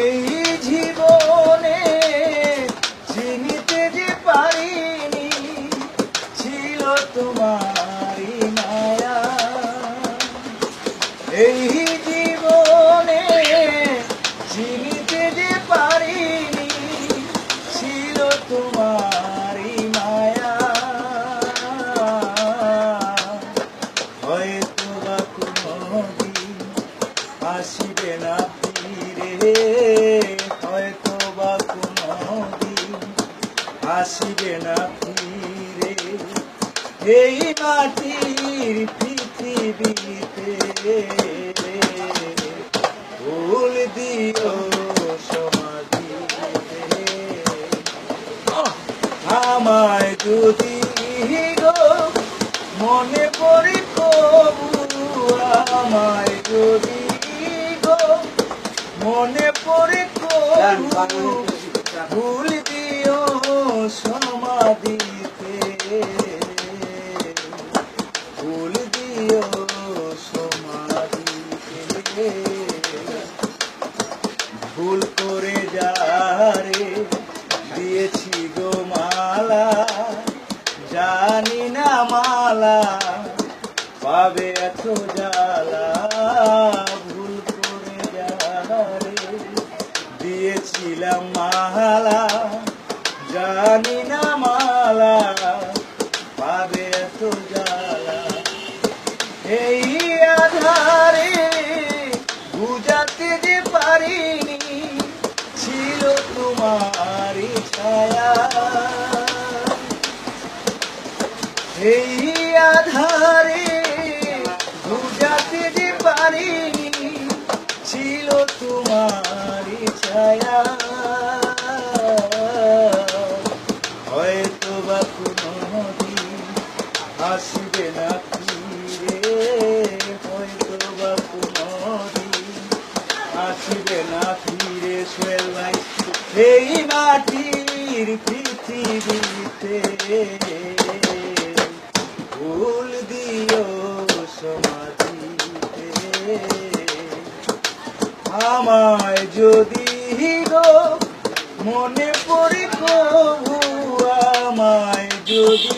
এই জীবনে চিনিতে যে পারিনি, ছিল তোমারই মায়া। এই জীবনে চিনিতে যে পারিনি, ছিল তোমারই মায়া। হয়তো বা কোনদিন আসিবে ফিরে হয়তো বা কোনদিন আসিবে না ফিরে। এই মাটির পৃথিবীতে, ফুল দিও সমাধিতে। আমায় যদি মনে পড়ে কবু আমায় যদি মনে পড়ে ভুল দিও সমাধিতে ভুল দিও সমাধিতে ভুল করে যারে দিয়েছি গো মালা জানি না মালা পাবে এত জ্বালা। জানি না মালা, পাবে এত জ্বালা। এই আধারে বুঝাতে যে পারিনি, ছিল তোমারই ছায়া। এই আধারে বুঝাতে যে পারিনি, ছিল তোমারই ছায়া হয়তো বা কোনো দিন আসবে না ফিরে, হয়তো বা কোনো আসবে না ফিরে, সোহেল ভাই, এই মাটির পৃথিবীতে। ফুল দিও সমাধিতে। আমায় যদি গো মনে পড়ে কবু আমায় যদি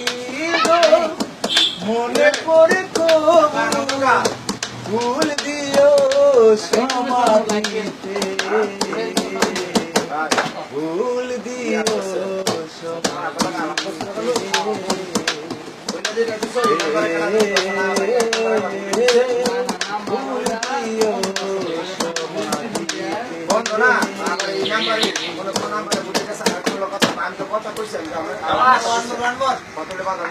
গেছে আর কোনো কথা আমি তো কথা কইছি আমি তো আমার বান্ধব, বান্ধব। কতটা কথা